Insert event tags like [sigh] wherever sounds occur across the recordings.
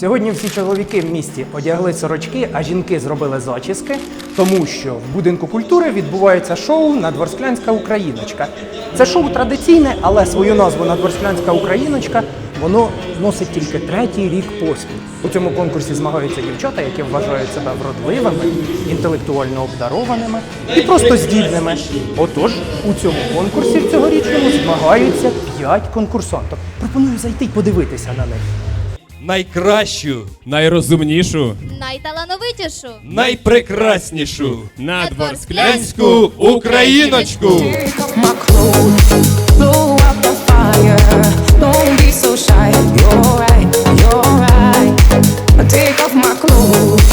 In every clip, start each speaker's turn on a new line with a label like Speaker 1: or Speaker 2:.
Speaker 1: Сьогодні всі чоловіки в місті одягли сорочки, а жінки зробили зачіски, тому що в будинку культури відбувається шоу Надворсклянська Україночка. Це шоу традиційне, але свою назву Надворсклянська Україночка воно носить тільки третій рік поспіль. У цьому конкурсі змагаються дівчата, які вважають себе вродливими, інтелектуально обдарованими і просто здібними. Отож, у цьому конкурсі цьогорічному змагаються п'ять конкурсанток. Пропоную зайти й подивитися на них.
Speaker 2: Найкращу,
Speaker 3: найрозумнішу,
Speaker 4: Найталановитішу.
Speaker 2: найпрекраснішу
Speaker 3: надворсклянську
Speaker 2: україночку.
Speaker 5: Take off my clothes, blow out the fire. Don't be so shy. You're right, you're right. Take off my clothes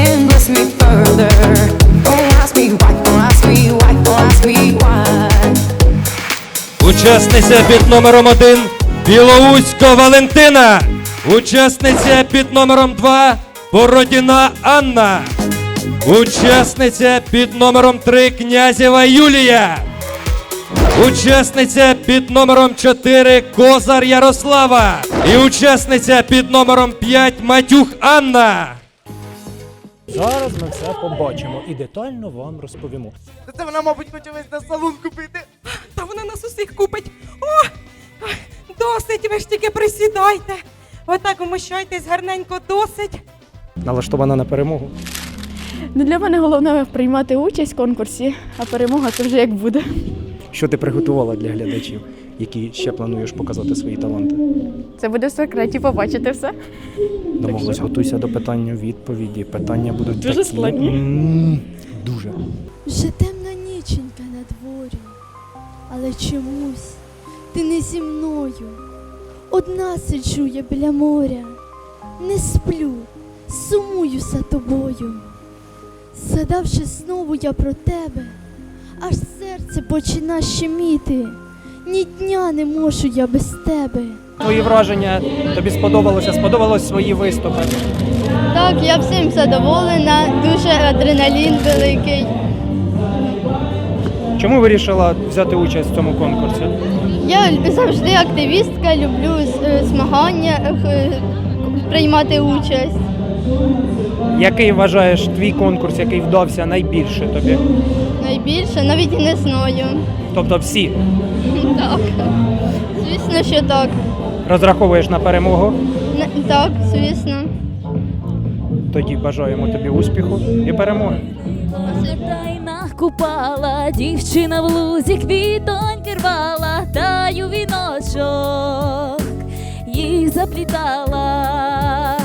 Speaker 5: and bless me further. Don't ask me why, don't ask me why, don't ask me why.
Speaker 2: Учасниця під номером один Білоусько Валентина. Учасниця під номером два Бородіна Анна. Учасниця під номером три Князєва Юлія. Учасниця під номером 4 Козар Ярослава. І учасниця під номером 5 Матюх Анна.
Speaker 1: Зараз ми все побачимо і детально вам розповімо.
Speaker 6: Це вона, мабуть, хоче весь на салон купити.
Speaker 7: Та вона нас усіх купить. О! Досить, ви ж тільки присідайте. Отак умощайтесь гарненько, досить.
Speaker 1: Налаштована на перемогу.
Speaker 8: Ну, для мене головне приймати участь в конкурсі, а перемога це вже як буде.
Speaker 1: Що ти приготувала для глядачів, які ще плануєш показати свої таланти?
Speaker 8: Це буде в секреті, побачите все.
Speaker 1: Домовились, готуйся до питання відповіді. Питання будуть
Speaker 8: Дуже
Speaker 1: такі,
Speaker 8: складні.
Speaker 1: м, Дуже.
Speaker 4: Вже темна ніченька на дворі, але чомусь ти не зі мною. Одна сиджу я біля моря, не сплю, сумую за тобою. Згадавши знову я про тебе, аж серце почина щеміти. Ні дня не можу я без тебе.
Speaker 1: Твої враження тобі сподобалося? Сподобалось свої виступи?
Speaker 4: Так, я всім задоволена, дуже адреналін великий.
Speaker 1: Чому вирішила взяти участь в цьому конкурсі?
Speaker 4: Я завжди активістка, люблю е, змагання, е, приймати участь.
Speaker 1: Який вважаєш твій конкурс, який вдався найбільше тобі?
Speaker 4: Найбільше навіть і не знаю.
Speaker 1: Тобто всі [laughs]
Speaker 4: Так. Звісно, що так.
Speaker 1: розраховуєш на перемогу?
Speaker 4: Так, звісно.
Speaker 1: Тоді бажаємо тобі успіху і перемоги.
Speaker 9: Тайна купала, дівчина в лузі квітоньки рвала, таю віночок їх заплітала,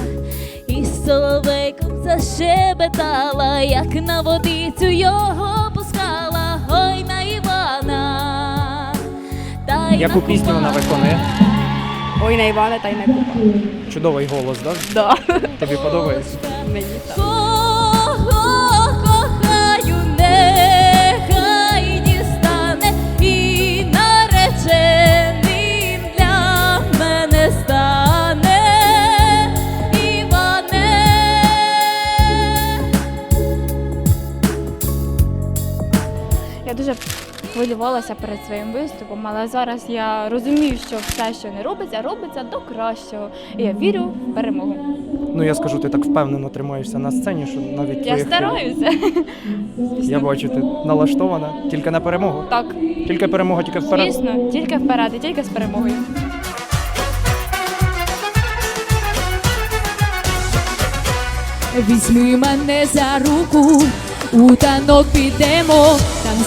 Speaker 9: і соловейком защебетала, як на водицю його пускала, ой на Івана. Тайна
Speaker 1: Яку пісню вона виконує?
Speaker 8: Ой, на Івана та й не купа.
Speaker 1: Чудовий голос, так?
Speaker 8: Да.
Speaker 1: Тобі подобається?
Speaker 8: Мені так. Дуже хвилювалася перед своїм виступом, але зараз я розумію, що все, що не робиться, робиться до кращого. І я вірю в перемогу.
Speaker 1: Ну я скажу, ти так впевнено тримаєшся на сцені, що навіть
Speaker 8: Я
Speaker 1: твоїх-
Speaker 8: стараюся.
Speaker 1: Я бачу, ти налаштована тільки на перемогу.
Speaker 8: Так,
Speaker 1: Тільки перемога, тільки вперед.
Speaker 8: звісно, тільки вперед і тільки з перемогою.
Speaker 9: Візьми мене за руку, у танок підемо,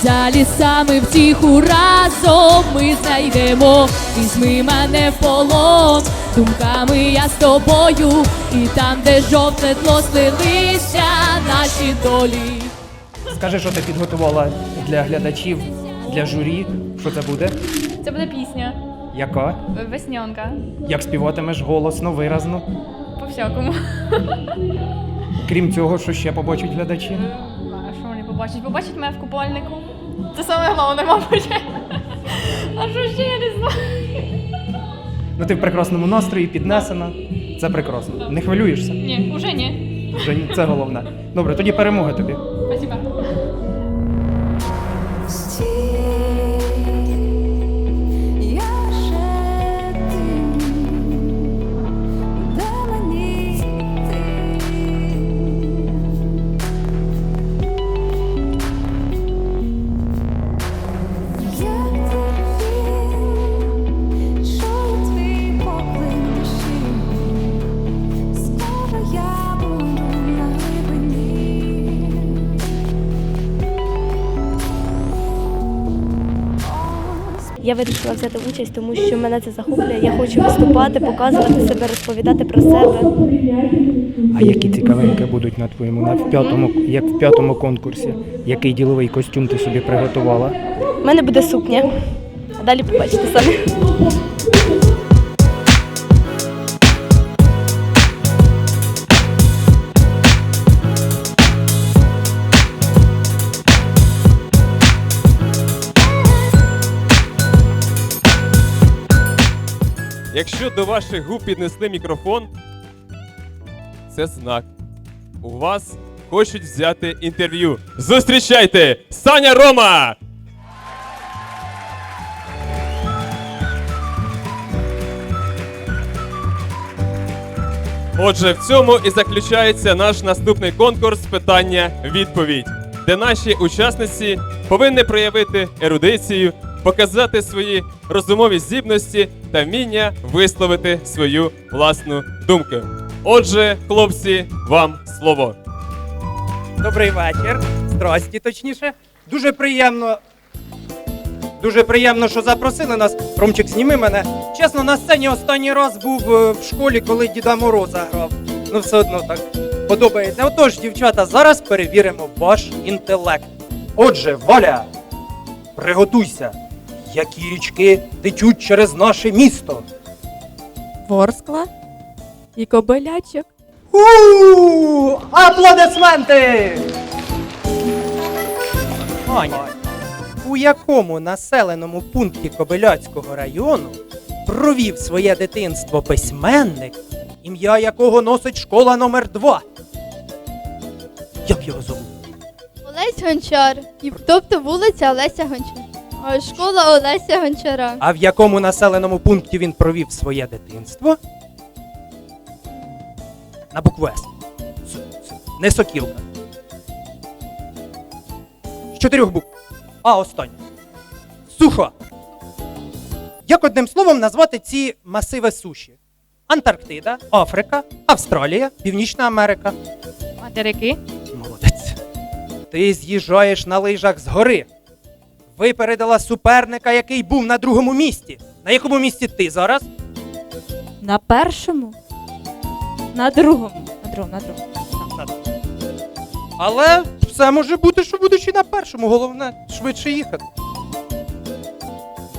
Speaker 9: за лісами втіху разом ми знайдемо. Візьми мене в полон, думками я з тобою, і там, де жовте тло слилися наші долі.
Speaker 1: Скажи, що ти підготувала для глядачів, для журі. Що це буде?
Speaker 8: Це буде пісня
Speaker 1: Яка?
Speaker 8: Веснянка.
Speaker 1: Як співатимеш голосно, виразно?
Speaker 8: По всякому.
Speaker 1: Крім цього, що ще побачать глядачі?
Speaker 8: Побачать? Побачать мене в купальнику. Це саме головне, мабуть. А що ще я не знаю?
Speaker 1: Ну ти в прекрасному настрої, піднесена. Це прекрасно. Не хвилюєшся?
Speaker 8: Ні, уже ні.
Speaker 1: Вже ні, це головне. Добре, тоді перемоги тобі.
Speaker 8: Спасибо.
Speaker 5: Я
Speaker 10: вирішила взяти участь, тому що мене це захоплює. Я хочу виступати, показувати себе, розповідати про себе.
Speaker 1: А які цікавинки будуть на твоєму на в п'ятому, як в п'ятому конкурсі? Який діловий костюм ти собі приготувала?
Speaker 10: У мене буде сукня. А далі побачите самі.
Speaker 3: Якщо до ваших губ піднесли мікрофон, це знак. У вас хочуть взяти інтерв'ю. Зустрічайте! Саня Рома! Отже, в цьому і заключається наш наступний конкурс питання-відповідь, де наші учасниці повинні проявити ерудицію, показати свої розумові здібності та вміння висловити свою власну думку. Отже, хлопці, вам слово.
Speaker 1: Добрий вечір. Здрасті, точніше. Дуже приємно. Дуже приємно, що запросили нас. Ромчик, зніми мене. Чесно, на сцені останній раз був е, в школі, коли Діда Мороза грав. Ну, все одно так подобається. Отож, дівчата, зараз перевіримо ваш інтелект. Отже, Валя, приготуйся. Які річки течуть через наше місто?
Speaker 7: Ворскла і кобилячок.
Speaker 1: У Аплодисменти! Аня, у якому населеному пункті Кобиляцького району провів своє дитинство письменник, ім'я якого носить школа номер 2 Як його зовут?
Speaker 4: Олесь Гончар. І- Тобто вулиця Олеся Гончара. А школа Олеся Гончара.
Speaker 1: А в якому населеному пункті він провів своє дитинство? На букву С. Не сокілка. З чотирьох букв. А останнє. Суха. Як одним словом назвати ці масиви суші? Антарктида, Африка, Австралія, Північна Америка.
Speaker 8: Материки.
Speaker 1: Молодець. Ти з'їжджаєш на лижах з гори. Випередила суперника, який був на другому місці. На якому місці ти зараз?
Speaker 8: На першому. На другому. На другому, на другому.
Speaker 1: Але все може бути, що будеш і на першому, головне швидше їхати.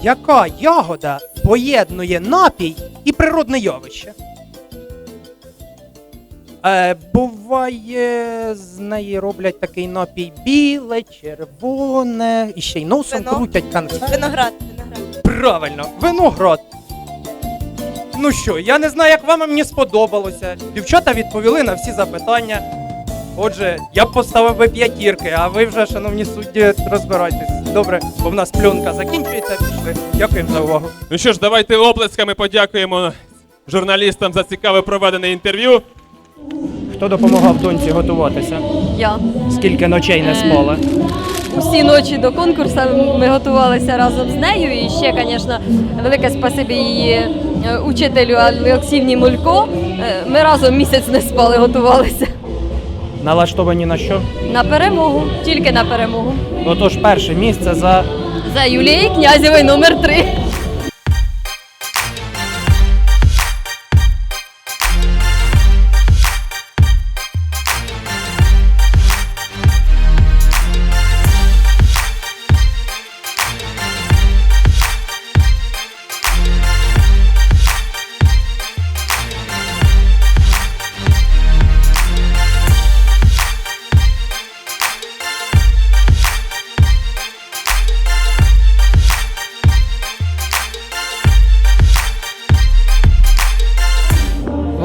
Speaker 1: Яка ягода поєднує напій і природне явище? Е, буває, з неї роблять такий напій біле, червоне, і ще й носом
Speaker 6: Вино?
Speaker 1: крутять конфети.
Speaker 6: Виноград, виноград.
Speaker 1: Правильно, виноград. Ну що, я не знаю, як вам а мені сподобалося. Дівчата відповіли на всі запитання. Отже, я б поставив би п'ятірки, а ви вже, шановні судді, розбирайтесь. Добре, бо в нас пленка закінчується. Пішли. Дякуємо за увагу.
Speaker 3: Ну що ж, давайте оплесками подякуємо журналістам за цікаве проведене інтерв'ю.
Speaker 1: Хто допомагав доньці готуватися?
Speaker 11: Я.
Speaker 1: Скільки ночей не спала?
Speaker 11: Всі ночі до конкурсу ми готувалися разом з нею. І ще, звісно, велике спасибі її е, учителю Олексівні Мулько. Е, Ми разом місяць не спали, готувалися.
Speaker 1: Налаштовані на що?
Speaker 11: На перемогу, тільки на перемогу.
Speaker 1: Отож, перше місце за
Speaker 11: За Юлією Князєвою номер 3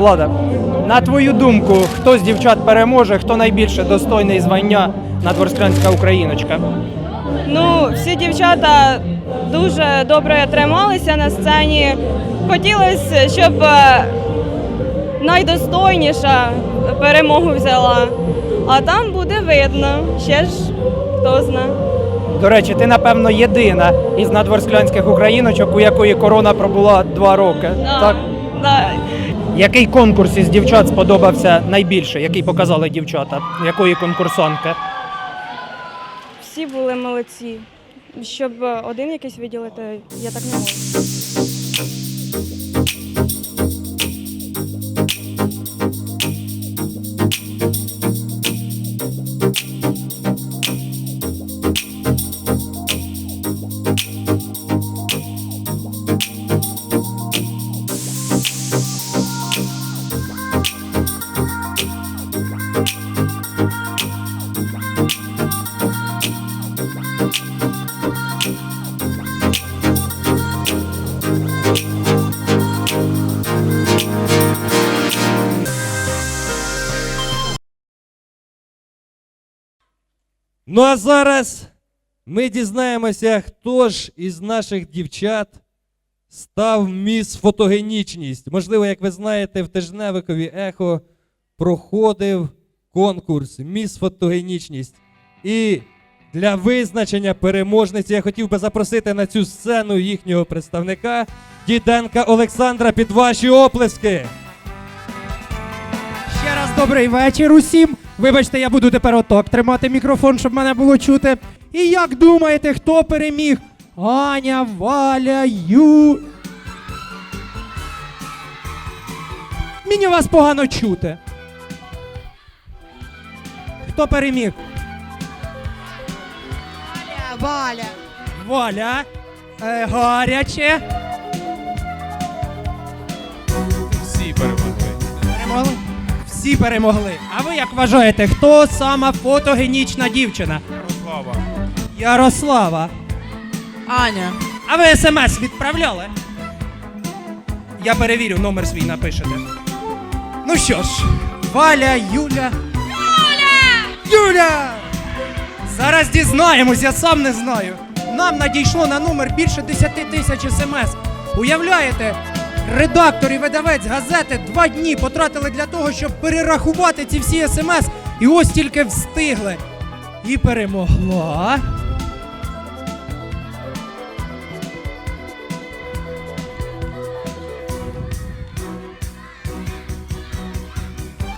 Speaker 1: Влада. На твою думку, хто з дівчат переможе, хто найбільше достойний звання надворсклянська україночка?
Speaker 7: Ну, всі дівчата дуже добре трималися на сцені. Хотілося, щоб е, найдостойніша перемогу взяла. А там буде видно. Ще ж хто знає.
Speaker 1: До речі, ти, напевно, єдина із надворсклянських україночок, у якої корона пробула два роки. Так?
Speaker 7: Да.
Speaker 1: Який конкурс із дівчат сподобався найбільше? Який показали дівчата? Якої конкурсантки?
Speaker 7: Всі були молодці.
Speaker 10: щоб один якийсь виділити, я так не можу.
Speaker 2: Ну а зараз ми дізнаємося, хто ж із наших дівчат став міс фотогенічність. Можливо, як ви знаєте, в тижневикові ехо проходив конкурс Міс фотогенічність. І для визначення переможниці я хотів би запросити на цю сцену їхнього представника Діденка Олександра під ваші оплески.
Speaker 1: Ще раз добрий вечір усім. Вибачте, я буду тепер отак тримати мікрофон, щоб мене було чути. І як думаєте, хто переміг? Аня, Валя, Ю. Мені вас погано чути. Хто переміг?
Speaker 6: Валя.
Speaker 1: Валя. Е, гаряче.
Speaker 3: Всі перемогли.
Speaker 1: А ви як вважаєте, хто сама фотогенічна дівчина?
Speaker 3: Слава.
Speaker 1: Ярослава.
Speaker 6: Аня.
Speaker 1: А ви смс відправляли? Я перевірю, номер свій напишете. Ну що ж, Валя, Юля. Юля! Юля! Зараз дізнаємось, я сам не знаю. Нам надійшло на номер більше 10 тисяч смс. Уявляєте? Редактор і видавець газети два дні потратили для того, щоб перерахувати ці всі смс, і ось тільки встигли. І перемогла.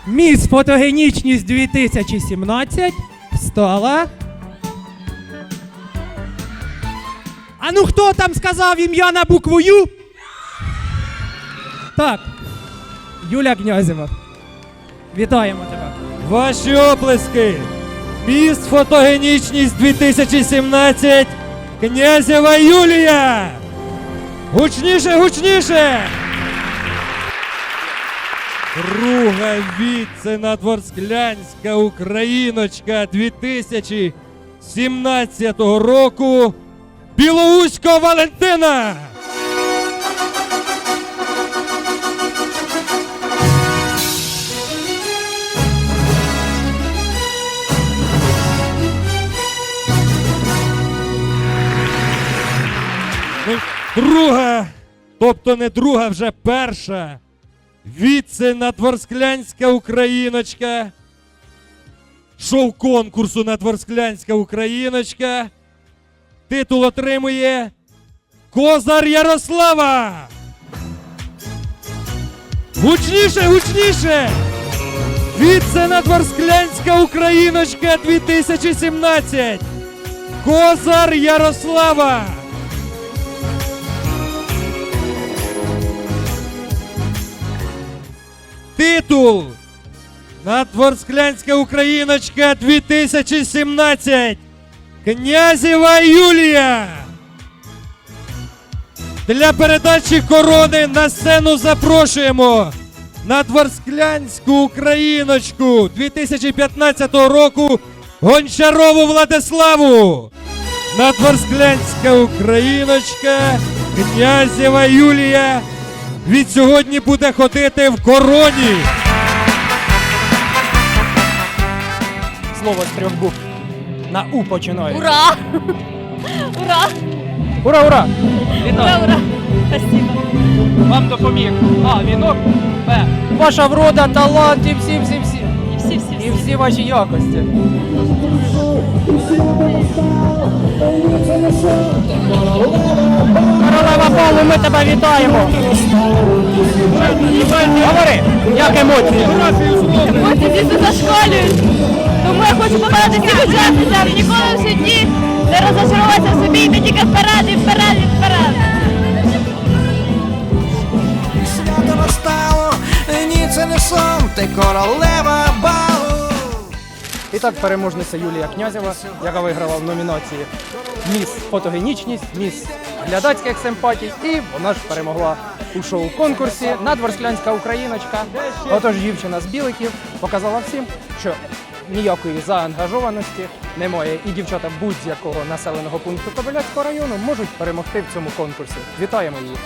Speaker 1: Міс фотогенічність 2017 встала. А ну хто там сказав ім'я на букву Ю? Так. Юля Князєва. Вітаємо тебе.
Speaker 2: Ваші оплески! Міс фотогенічність 2017 Князєва Юлія! Гучніше, гучніше! Друга віце-надворсклянська україночка 2017 року Білоусько Валентина! Тобто не друга, вже перша віце-надворсклянська україночка. Шоу конкурсу Надворсклянська україночка. Титул отримує Козар Ярослава. Гучніше, гучніше! Віце-надворсклянська україночка 2017. Козар Ярослава. Титул Надворсклянська україночка 2017. Князєва Юлія. Для передачі корони на сцену запрошуємо Надворсклянську україночку 2015 року Гончарову Владиславу. Надворсклянська україночка Князєва Юлія від сьогодні буде ходити в короні.
Speaker 1: Слово з трьох букв. На У починає.
Speaker 11: Ура! Ура!
Speaker 1: Ура, ура!
Speaker 11: Ура, ура! Спасибо.
Speaker 1: Вам допоміг. А, вінок. Б. Ваша врода, талант і всім, всім, всі.
Speaker 11: І всі, всі,
Speaker 1: І всі ваші якості. Королева Павлу, ми тебе вітаємо. Говори, як емоції?
Speaker 11: Емоції, звісно, зашкалюють. Тому я хочу побажати всім учасницям ніколи в житті
Speaker 8: Не розочаруватися в собі, йти тільки вперед, і вперед, і вперед.
Speaker 12: Свято настало, ні, це не сон, ти королева балу.
Speaker 1: І так, переможниця Юлія Князєва, яка виграла в номінації Міс фотогенічність, міс глядацьких симпатій, і вона ж перемогла у шоу-конкурсі Надворсклянська Україночка. Отож, дівчина з біликів показала всім, що ніякої заангажованості немає, і дівчата будь-якого населеного пункту Кобиляцького району можуть перемогти в цьому конкурсі. Вітаємо її!